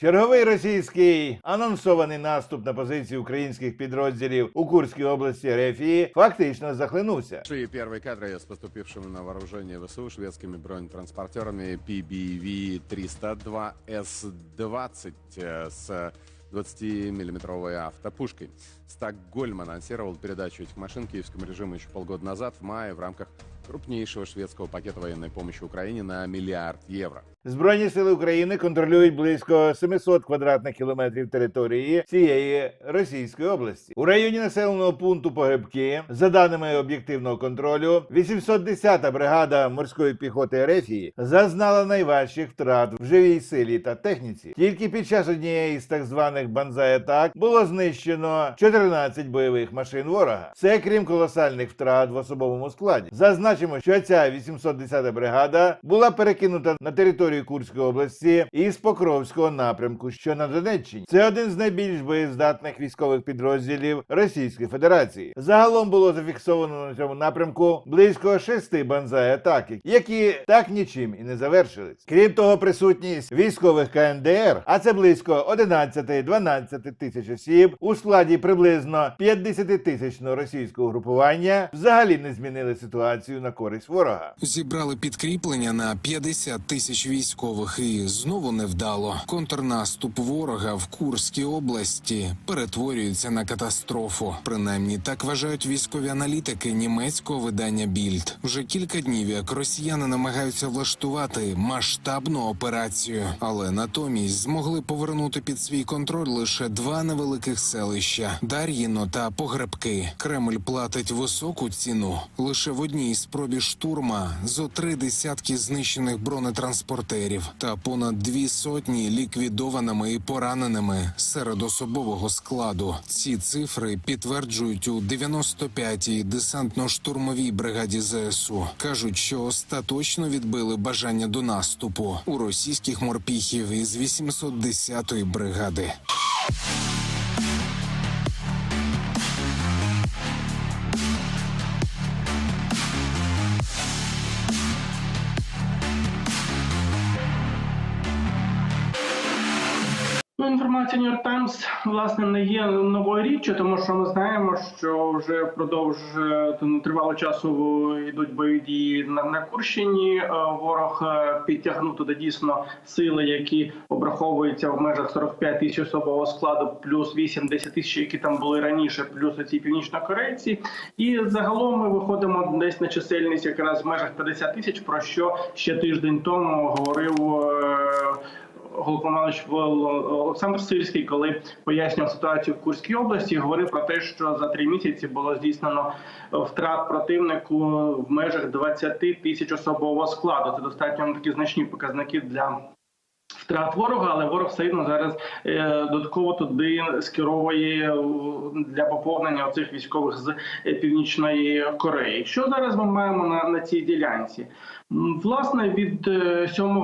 Черговий російський анонсований наступ на позиції українських підрозділів у Курській області Рефії фактично захлинувся. Большие первые кадры с поступившим на вооружение ВСУ шведскими бронетранспортерами PBV-302С-20 э, с 20-миллиметровой автопушкой. Стокгольм анонсировал передачу этих машин киевскому режиму еще полгода назад, в мае, в рамках крупнейшего шведского пакета военной помощи Украине на миллиард евро. Збройні сили України контролюють близько 700 квадратних кілометрів території цієї Російської області. У районі населеного пункту Погребки, за даними об'єктивного контролю, 810-та бригада морської піхоти Ерефії зазнала найважчих втрат в живій силі та техніці. Тільки під час однієї з так званих банзай-атак було знищено 14 бойових машин ворога. Це крім колосальних втрат в особовому складі. Зазначимо, що ця 810-та бригада була перекинута на територію Курської області із Покровського напрямку, що на Донеччині. Це один з найбільш боєздатних військових підрозділів Російської Федерації. Загалом було зафіксовано на цьому напрямку близько шести банзай атаки, які так нічим і не завершились. Крім того, присутність військових КНДР, а це близько 11-12 тисяч осіб у складі приблизно 50 тисячного російського групування, взагалі не змінили ситуацію на користь ворога. Зібрали підкріплення на 50 тисяч військових і знову невдало. Контрнаступ ворога в Курській області перетворюється на катастрофу. Принаймні так вважають військові аналітики німецького видання Більд. Вже кілька днів, як росіяни намагаються влаштувати масштабну операцію, але натомість змогли повернути під свій контроль лише два невеликих селища Дар'їно та Погребки. Кремль платить високу ціну лише в одній спробі штурма зо три десятки знищених бронетранспортерів та понад дві сотні ліквідованими і пораненими серед особового складу. Ці цифри підтверджують у 95-й десантно-штурмовій бригаді ЗСУ. кажуть, що остаточно відбили бажання до наступу у російських морпіхів із 810-ї бригади. Інформація New York Times, власне не є новою річчю, тому що ми знаємо, що вже впродовж е, тривалого часу йдуть бойові дії на, Курщині. Е, Ворог е, підтягнув туди дійсно сили, які обраховуються в межах 45 тисяч особового складу, плюс 8-10 тисяч, які там були раніше, плюс ці північнокорейці. І загалом ми виходимо десь на чисельність якраз в межах 50 тисяч, про що ще тиждень тому говорив. Головкомандуючий Олександр Сирський, коли пояснював ситуацію в Курській області, говорив про те, що за три місяці було здійснено втрат противнику в межах 20 тисяч особового складу. Це достатньо такі значні показники для. Втрат ворога, але ворог все одно зараз е, додатково туди скеровує е, для поповнення цих військових з е, північної Кореї. Що зараз ми маємо на, на цій ділянці? Власне, від е, 7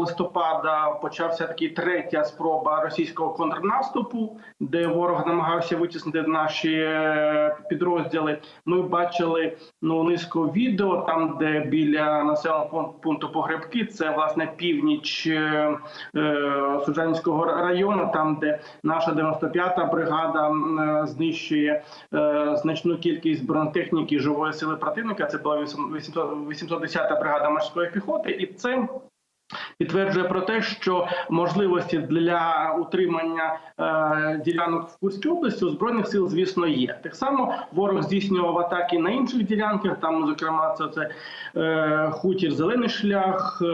листопада почався такий третя спроба російського контрнаступу, де ворог намагався витіснити наші е, підрозділи. Ми бачили ну низку відео, там де біля населеного пункту Погребки, це власне північ е, е, Суджанського району, там де наша 95-та бригада е, знищує е, значну кількість бронетехніки живої сили противника. Це була 810-та бригада морської піхоти, і це. Підтверджує про те, що можливості для утримання е, ділянок в Курській області у збройних сил, звісно, є. Так само ворог здійснював атаки на інших ділянках. Там, зокрема, це, це е, хутір Зелений шлях, е,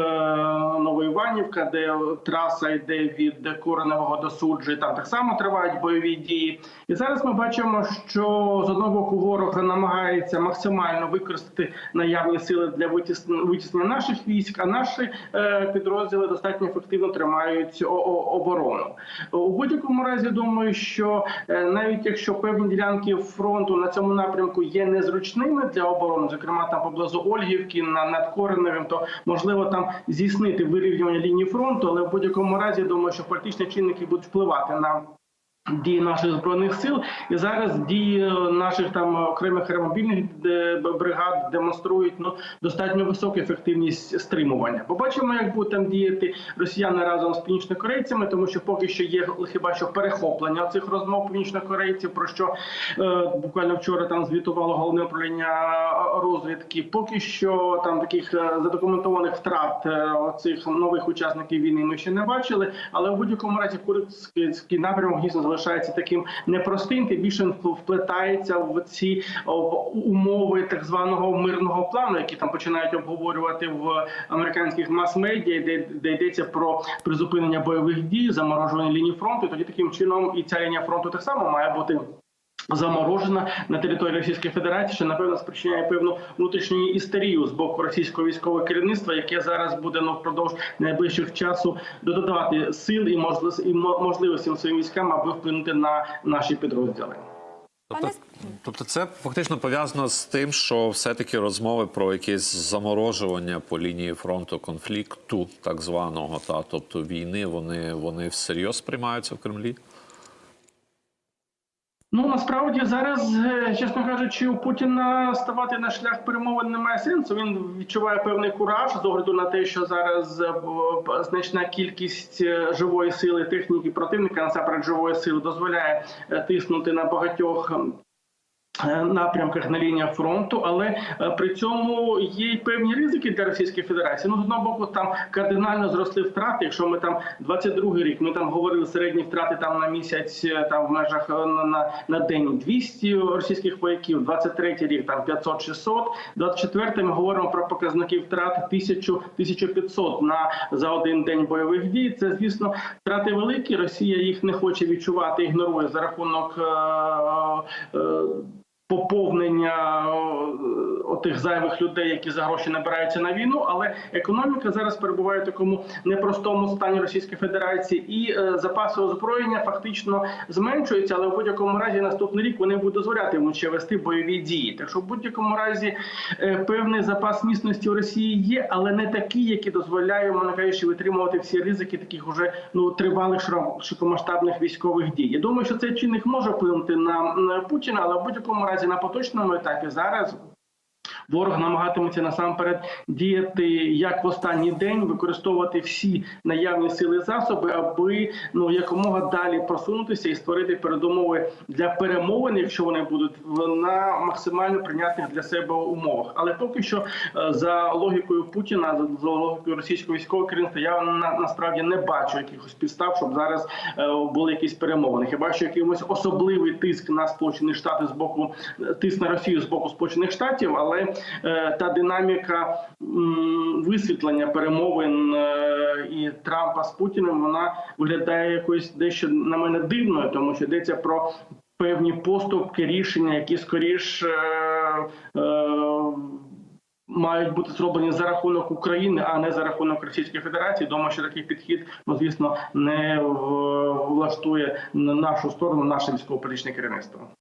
Новоіванівка, де траса йде від Кореневого до Суджі. Там так само тривають бойові дії. І зараз ми бачимо, що з одного боку ворог намагається максимально використати наявні сили для витіснення, наших військ, а наші е, підрозділи достатньо ефективно тримають оборону. У будь-якому разі думаю, що е, навіть якщо певні ділянки фронту на цьому напрямку є незручними для оборони, зокрема там поблизу Ольгівки на над Кореневим, то можливо там здійснити вирівнювання лінії фронту, але в будь-якому разі думаю, що політичні чинники будуть впливати на Дії наших збройних сил і зараз дії наших там окремих аеромобільних е, бригад демонструють ну достатньо високу ефективність стримування. Побачимо, як будуть там діяти росіяни разом з північнокорейцями, тому що поки що є хіба що перехоплення цих розмов північнокорейців, про що е, буквально вчора там звітувало головне управління розвідки. Поки що там таких е, задокументованих втрат е, цих нових учасників війни ми ще не бачили. Але в будь-якому разі Курський напрямок дійсно залишається таким непростим, тим більше вплетається в ці умови так званого мирного плану, які там починають обговорювати в американських мас-медіа, де, де йдеться про призупинення бойових дій, заморожування лінії фронту. Тоді таким чином і ця лінія фронту так само має бути. Заморожена на території Російської Федерації, що напевно спричиняє певну внутрішню істерію з боку російського військового керівництва, яке зараз буде ну, впродовж найближчих часу додавати сил і можливостям своїм військам, аби вплинути на наші підрозділи. Тобто, тобто це фактично пов'язано з тим, що все-таки розмови про якесь заморожування по лінії фронту конфлікту, так званого, та тобто війни, вони, вони всерйоз сприймаються в Кремлі. Ну насправді зараз, е, чесно кажучи, у Путіна ставати на шлях перемовин немає сенсу. Він відчуває певний кураж з огляду на те, що зараз е, значна кількість е, живої сили техніки противника, насамперед живої сили, дозволяє тиснути на багатьох. Е, Напрямках на лініях фронту, але е, при цьому є й певні ризики для Російської Федерації. Ну з одного боку, там кардинально зросли втрати. Якщо ми там 22 рік, ми там говорили середні втрати там на місяць, е, там в межах на, на, на день 200 російських вояків, 23 рік там 500-600, 24 ми говоримо про показники втрат 1000-1500 на за один день бойових дій. Це звісно втрати великі. Росія їх не хоче відчувати, ігнорує за рахунок. Е, е, Поповнення отих зайвих людей, які за гроші набираються на війну, але економіка зараз перебуває в такому непростому стані Російської Федерації, і е, запаси озброєння фактично зменшуються. Але в будь-якому разі наступний рік вони будуть дозволяти йому ще вести бойові дії. Так що в будь-якому разі е, певний запас міцності у Росії є, але не такий, який дозволяє, мовно витримувати всі ризики таких уже ну тривалих широк- широкомасштабних військових дій. Я думаю, що цей чинник може вплинути на Путіна, але в будь-якому разі на поточному етапі зараз. Ворог намагатиметься насамперед діяти як в останній день, використовувати всі наявні сили і засоби, аби ну якомога далі просунутися і створити передумови для перемовин, якщо вони будуть на максимально прийнятних для себе умовах. Але поки що, е, за логікою Путіна, за, логікою російського військового керівництва, я на, насправді не бачу якихось підстав, щоб зараз е, були якісь перемовини. Хіба що якийсь особливий тиск на Сполучені Штати з боку е, тиск на Росію з боку Сполучених Штатів, але та динаміка висвітлення перемовин е, і Трампа з Путіним вона виглядає якось дещо на мене дивною, тому що йдеться про певні поступки, рішення, які скоріш. Е, е, Мають бути зроблені за рахунок України, а не за рахунок Російської Федерації. Думаю, що такий підхід, ну звісно, не влаштує нашу сторону, наше військово-політичне керівництво.